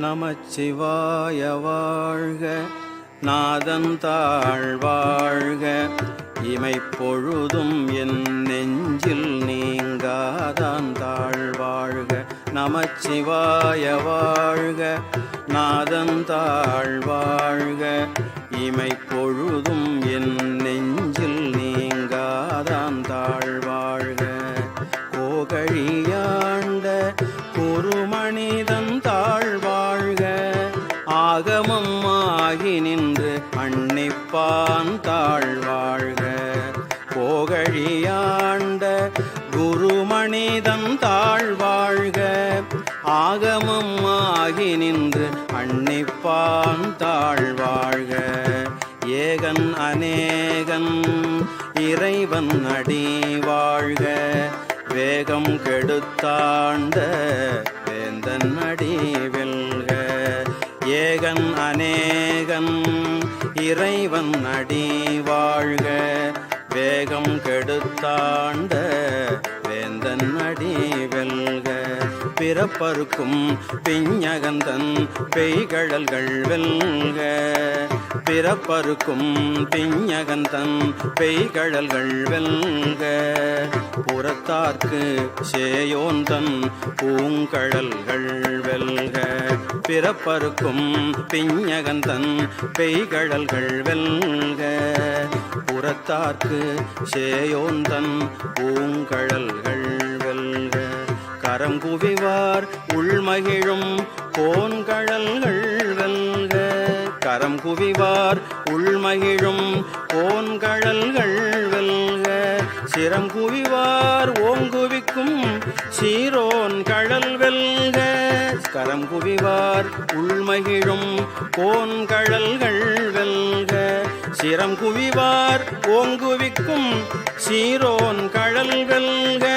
நமச்சிவாய வாழ்க. நாதந்தாழ் வாழ்க. இமைப்பொழுதும் என் நெஞ்சில் நீங்காதான் தாழ் வாழ்க. நமச்சிவாய வாழ்க. நாதந்தாழ் வாழ்க. இமைப்பொழுதும் என் ஆகமம் ஆகி நின்று அன்னிப்பான் தாழ்வாழ்க. போகழியாண்ட குருமனிதன் தாழ்வாழ்க. ஆகமம் ஆகி நின்று அன்னிப்பான் தாழ்வாழ்க. ஏகன் அநேகன் இறைவன் அடி வாழ்க வேகம் கெடுத்தாண்ட வேந்தன் அடிவில் ஏகன் அநேகன். இறைவன் அடி வாழ்க வேகம் கெடுத்தாண்ட வேந்தன் அடி வெல்க. பிறப்பருக்கும் பிஞகந்தன் பெய்கழல்கள் வெல்க. பிறப்பருக்கும் பிஞகந்தன் பெய்கழல்கள் வெல்க. புறத்தார்க்கு சேயோந்தன் பூங்கழல்கள் வெல்க. பிறப்பருக்கும் பிஞகந்தன் பெய்கழல்கள் வெல்க. புறத்தார்க்கு சேயோந்தன் பூங்கழல்கள் வெல்க. கரம் குவிவார் உள்மகிழும் கோன்கழல்கள் வெல்க. கரம் குவிவார் உள்மகிழும் கோன்கழல்கள் வெல்க. சிரம் குவிவார் ஓங்குவிக்கும் சீரோன் கழல் வெல்க. கரம் குவிவார் உள்மகிழும் கோன்கழல்கள் வெல்க. சிரம் குவிவார் ஓங்குவிக்கும் சீரோன் கழல் வெல்க.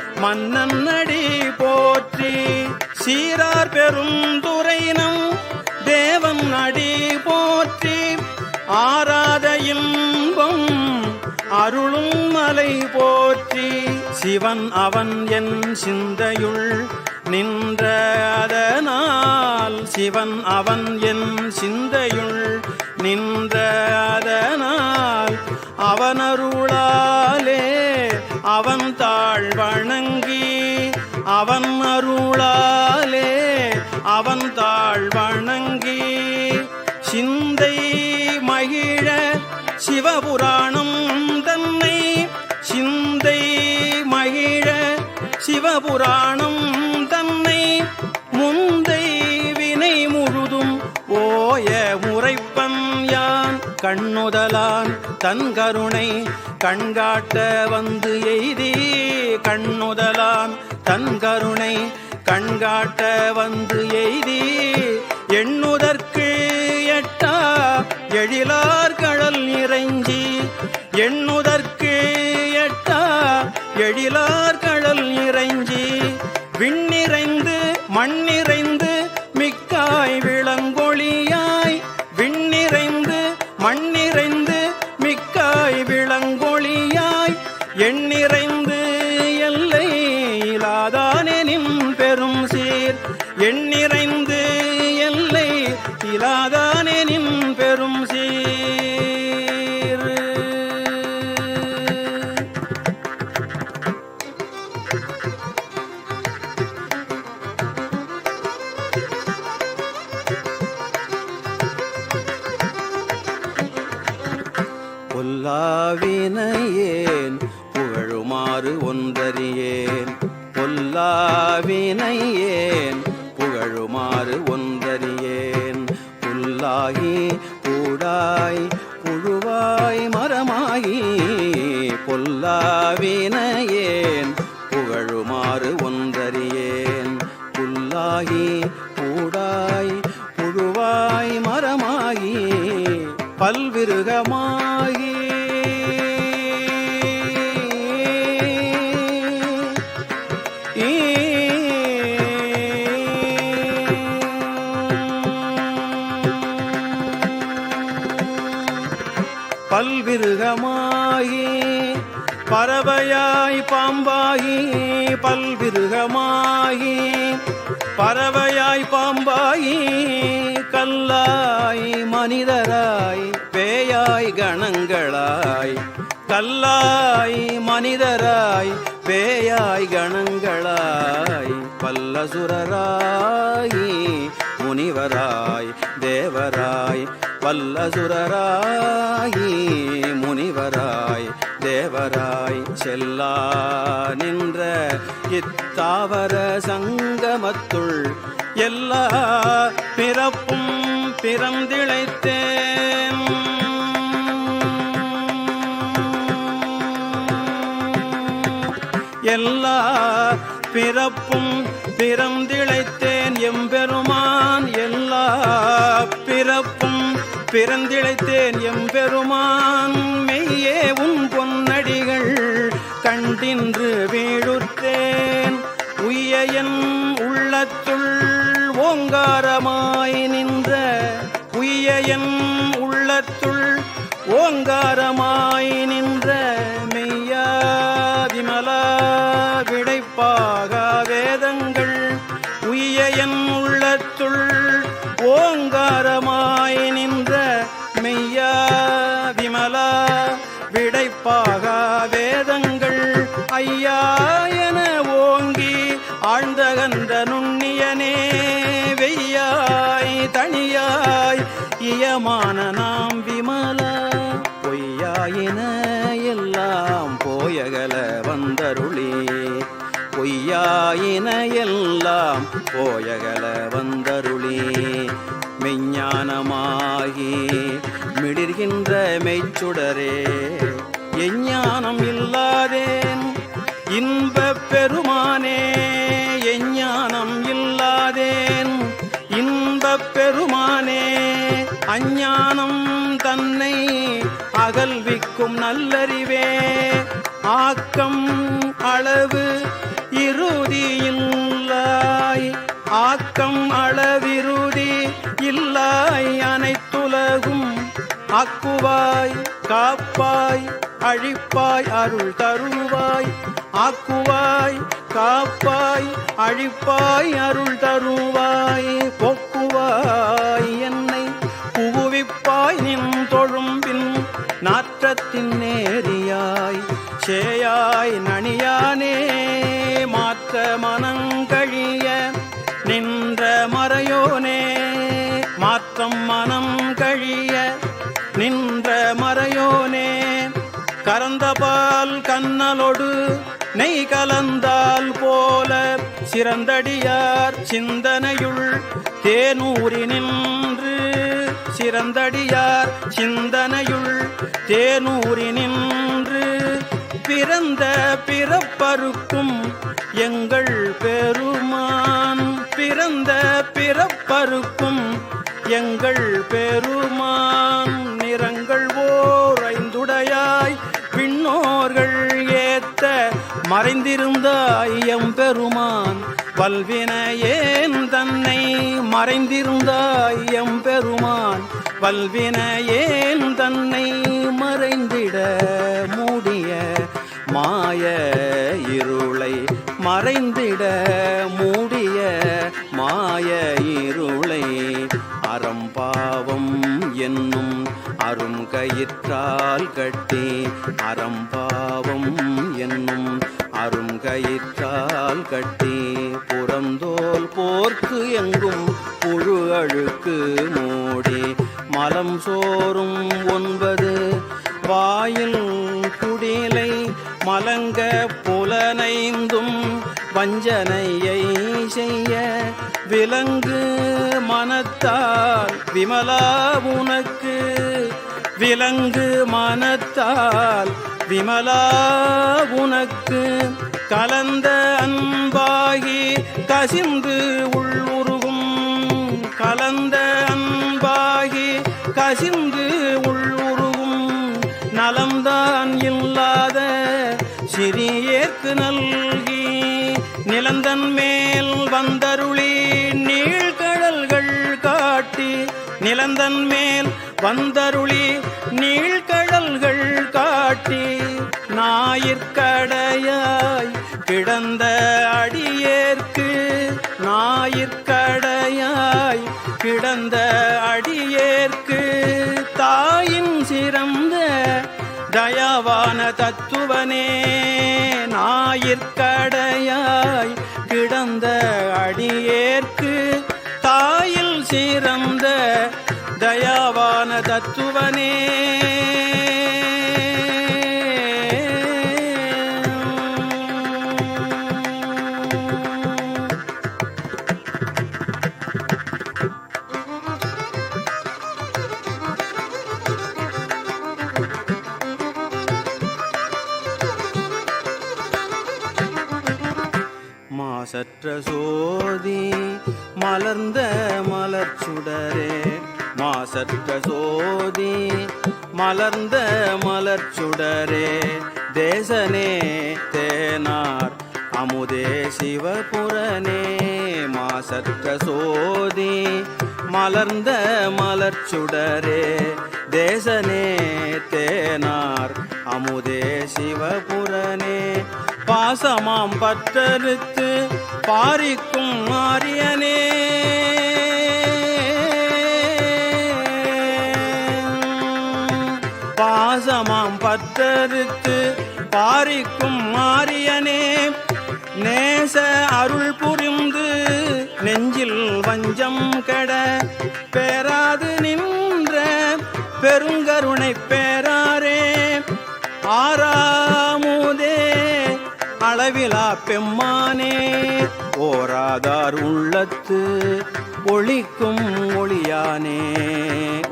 மன்னன் அடி போற்றி சீரார் பெருந்துரைனம் தேவன் அடி போற்றி ஆராத இன்பம் அருளும் மலை போற்றி. சிவன் அவன் என் சிந்தையுள் நின்ற அதனால் சிவன் அவன் என் சிந்தையுள் நின்ற அதனால் அவன் தாழ் வணங்கி அவன் அருளாலே அவன் தாழ் வணங்கி சிந்தை மகிழ சிவபுராணம் தன்னை சிந்தை மகிழ சிவபுராணம் கண்ணுதலான் தன் கருணை கண்காட்ட வந்து எய்தி. கண்ணுதலான் தன் கருணை கண்காட்ட வந்து எய்தீ. பொல்லாவினையேன் புகழுமாறு ஒன்றறியேன். புல்லாகி கூடாய் புழுவாய் மரமாகி பல்விருகமா பல் விருகமாயி பறவையாய் பாம்பாயி கல்லாய் மனிதராய் பேயாய் கணங்களாய் கல்லாய் மனிதராய் பேயாய் கணங்களாய் பல்லசுரராய் முனிவராய் தேவராய் பல்லசுரராய் முனிவராய் தேவராய் செல்லா நின்ற இத்தாவர சங்கமத்துள் எல்லா பிறப்பும் பிறந்திழைத்தேன். எல்லா பிறப்பும் பிறந்திழைத்தேன் எம்பெருமான். எல்லா பிறப்பும் பிறந்திழைத்தேன் எம்பெருமான். கண்டின்று வீழுற்றேன் உய்யன் உள்ளத்துள் ஓங்காரமாய் நின்ற உய்யன் உள்ளத்துள் ஓங்காரமாய் நின்ற மெய்யா விமலா விடைப்பாக வேதங்கள். உய்யன் உள்ளத்துள் ஓங்காரமாய் இயமான நாம் விமல பொய்யாயின எல்லாம் போயகல வந்தருளி. பொய்யாயின எல்லாம் போயகல வந்தருளி. மெஞ்ஞானமாகி மிளிர்கின்ற மெய்ச்சுடரே எஞ்ஞானம் இல்லாதேன் இன்ப பெருமானே எஞ்ஞானம் இல்லாதேன் இன்பப் பெருமானே அஞ்ஞானம் தன்னை அகல்விக்கும் நல்லறிவே. ஆக்கம் அளவு இறுதியில்லாய் ஆக்கம் அளவிருதி இல்லாய் அனைத்துலகும் ஆக்குவாய் காப்பாய் அழிப்பாய் அருள் தருவாய். ஆக்குவாய் காப்பாய் அழிப்பாய் அருள் தருவாய். போக்குவாய் என்ன புகுவிப்பாய் நின் தொழும்பின் நாற்றத்தின் நேரியாய் சேயாய் நனியானே மாற்ற மனங்கழிய நின்ற மறையோனே மாற்றம் மனம் கழிய நின்ற மறையோனே. கரந்தபால் கண்ணலொடு நெய் கலந்தால் போல சிறந்தடியார் சிந்தனையுள் தேனூரி நின்று சிறந்தடியார் சிந்தனையுள் தேனூரி நின்று பிறந்த பிறப்பருக்கும் எங்கள் பெருமான். பிறந்த பிறப்பருக்கும் எங்கள் பெருமான். நிறங்கள் ஓர் ஐந்துடையாய் விண்ணோர்கள் ஏத்த மறைந்திருந்தாய் எம்பெருமான் பல்வினையேன் தன்னை மறைந்திருந்தாய் எம்பெருமான். பல்வினையேன் தன்னை மறைந்திட மூடிய மாய இருளை மறைந்திட மூடிய மாய இருளை அறம்பாவம் என்னும் அரும் கயிற்றால் கட்டி அறம்பாவம் என்னும் அரும் கயிற்றால் கட்டி புறந்தோல் போர்க்கு எங்கும் புழு அழுக்கு மூடி மலம் சோறும் ஒன்பது வாயில் குடிலை மலங்க புலனைந்தும் வஞ்சனையை செய்ய விலங்கு மனத்தால் விமலா உனக்கு விலங்கு மனத்தால் விமலா உனக்கு கலந்த அன்பாகி கசிந்து உள்ளுருகும் கலந்த அன்பாகி கசிந்து உள்ளுருகும் நலம்தான் இல்லாத சிறியேற்கு நல்கி நிலந்தன் மேல் வந்தருளி நீழ்கடல்கள் காட்டி நிலந்தன் மேல் வந்தருளி நீழ்கடல் காட்டி ஞாயிற்கடையாய் கிடந்த அடியேற்கு ஞாயிற்கடையாய் கிடந்த அடியேற்கு தாயின் சிறந்த தயாவான தத்துவனே ஞாயிற்கடையாய் கிடந்த அடியேற்கு தாயில் சிறந்த தயாவான தத்துவனே மாசற்ற சோதி மலர்ந்த மலர்ச்சுடரே மாசற்ற சோதி மலர்ந்த மலர்ச்சுடரே தேசனே தேனார் அமுதே சிவபுரனே. மாசற்ற சோதி மலர்ந்த மலர்ச்சுடரே தேசனே தேனார் அமுதே சிவபுரனே. பாசமாம் பற்றறுத்து பாரிக்கும் மாரியனே பாசமாம் பத்தருத்து பாரிக்கும் மாரியனே நேச அருள் புரிந்து நெஞ்சில் வஞ்சம் கெட பேராது நின்ற பெருங்கருணை பேராரே. ஆறா அளவிலா பெம்மானே. ஓராதார் உள்ளத்து ஒளிக்கும் ஒளியானே.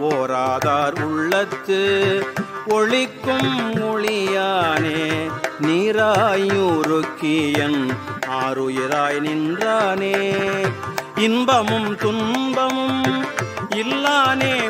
ஓராதார் உள்ளத்து ஒளிக்கும் ஒளியானே. நீராயூருக்கியன் ஆறுயிராய் நின்றானே. இன்பமும் துன்பமும் இல்லானே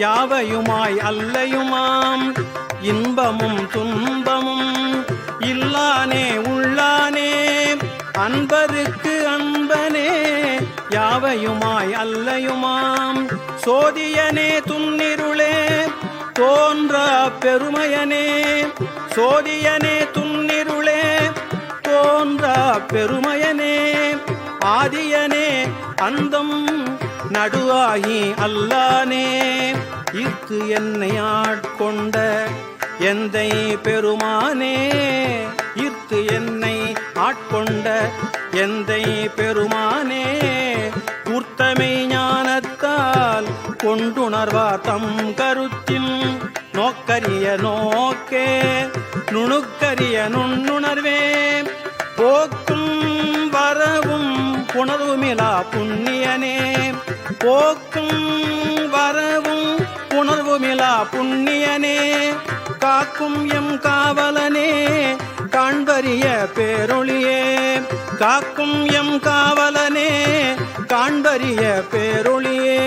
யாவையுமாய் அல்லையுமாம்? இன்பமும் துன்பமும் இல்லானே உள்ளானே. அன்பருக்கு அன்பனே யாவையுமாய் அல்லையுமாம்? சோதியனே துன்னிருளே தோன்ற பெருமையனே. சோதியனே துன்னிருளே தோன்ற பெருமையனே. ஆதியனே அந்தம் நடுவாகி அல்லானே ஈர்த்து என்னை ஆட்கொண்ட எந்தை பெருமானே ஈர்த்து என்னை ஆட்கொண்ட எந்தை பெருமானே கூர்த்தமை ஞானத்தால் கொண்டுணர்வா தம் கருத்தில். நோக்கரிய நோக்கே நுணுக்கரிய நுண்ணுணர்வே போக்கும் வரவும் புணர்வுமிலா புண்ணியனே. போக்கும் வரவும் புணர்வுமிலா புண்ணியனே. காக்கும் எம் காவலனே காண்பறிய பேரொழியே. காக்கும் எம் காவலனே காண்பறிய பேரொழியே.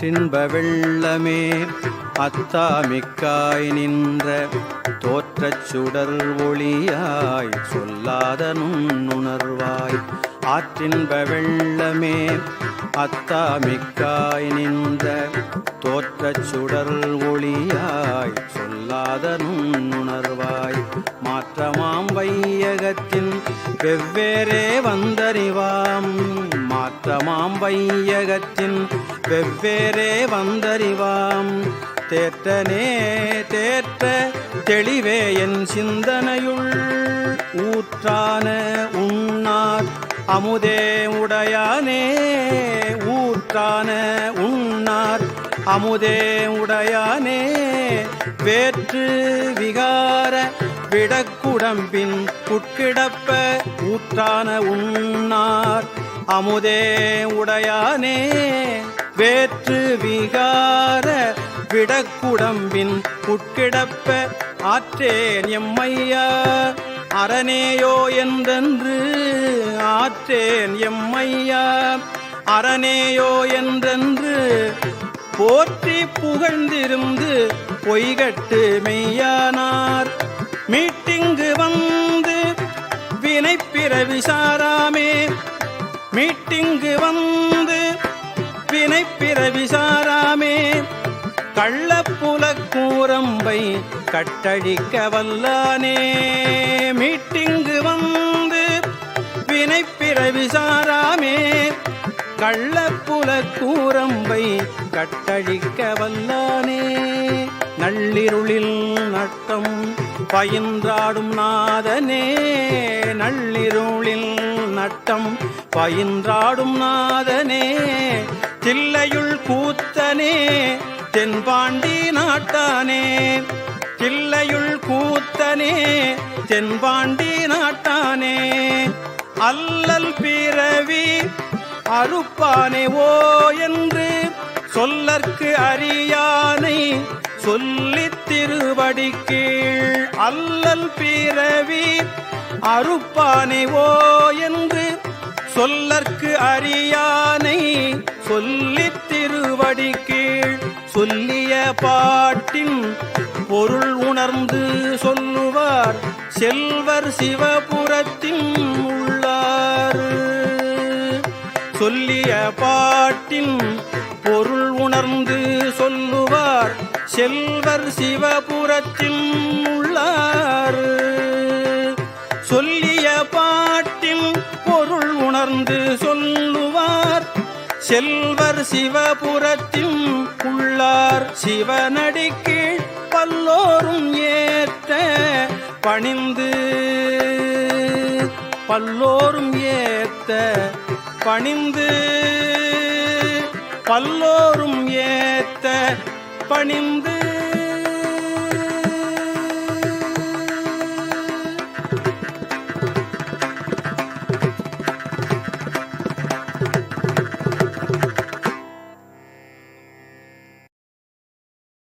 ஆற்றின்ப வெள்ளமே அத்தாமிக்காய் நின்ற தோற்றச் சுடர் ஒளியாய் சொல்லாத நுண்ணுணர்வாய். ஆற்றின்ப வெள்ளமே அத்தாமிக்காய் நின்ற தோற்றச் சுடர் ஒளியாய் சொல்லாத நுண்ணுணர்வாய். மாற்றமாம் வையகத்தின் வெவ்வேறே வந்தறிவாம். மாற்றமாம் வையகத்தின் வெவ்வேறே வந்தறிவாம். தேற்றனே தேற்ற தெளிவே என் சிந்தனையுள். ஊற்றான உண்ணார் அமுதே உடையானே ஊற்றான உண்ணார் அமுதே உடையானே. வேற்று விகார விடக்குடம்பின் உட்கிடப்ப ஊற்றான உண்ணார் அமுதே உடையானே வேற்று விகார விடக்குடம்பின் உட்கிடப்ப ஆற்றேன் எம்மையா அரணேயோ என்றென்று ஆற்றேன் எம்மையா அரணேயோ என்றென்று போற்றி புகழ்ந்திருந்து பொய்கட்டு மெய்யானார். மீட்டிங்கு வந்து வினைப்பிற விசாராமே மீட்டிங்கு வந்து வினைப்பிற சாராமே. கள்ளப்புல கூரம்பை கட்டழிக்க வல்லானே. மீட்டிங்கு வந்து வினைப்பிற சாராமே. கள்ளப்புல கூரம்பை கட்டழிக்க வல்லானே. நள்ளிருளில் நட்டம் பயின்றாடும் நாதனே. நள்ளிருளில் நட்டம் பயின்றாடும் நாதனே தில்லையுள் கூத்தனே தென்பாண்டி நாட்டானே. தில்லையுள் கூத்தனே தென்பாண்டி நாட்டானே. அல்லல் பிறவி அறுப்பானே ஓ என்று சொல்லற்கு அறியானை சொல்லித் திருவடி கீழ். அல்லல் பிறவி அருப்பானைவோ ஓ என்று சொல்லற்கு அறியானை சொல்லித் திருவடி கீழ் சொல்லிய பாட்டின் பொருள் உணர்ந்து சொல்லுவார் செல்வர் சிவபுரத்தின் உள்ளார் சொல்லிய பாட்டின் பொருள் உணர்ந்து சொல்லுவார் செல்வர் சிவபுரத்தின் உள்ளார் செல்வர் சிவபுரத்தின் உள்ளார் சிவனடிக்கு பல்லோரும் ஏற்ற பணிந்து பல்லோரும் ஏத்த பணிந்து பல்லோரும் ஏத்த பணிந்து.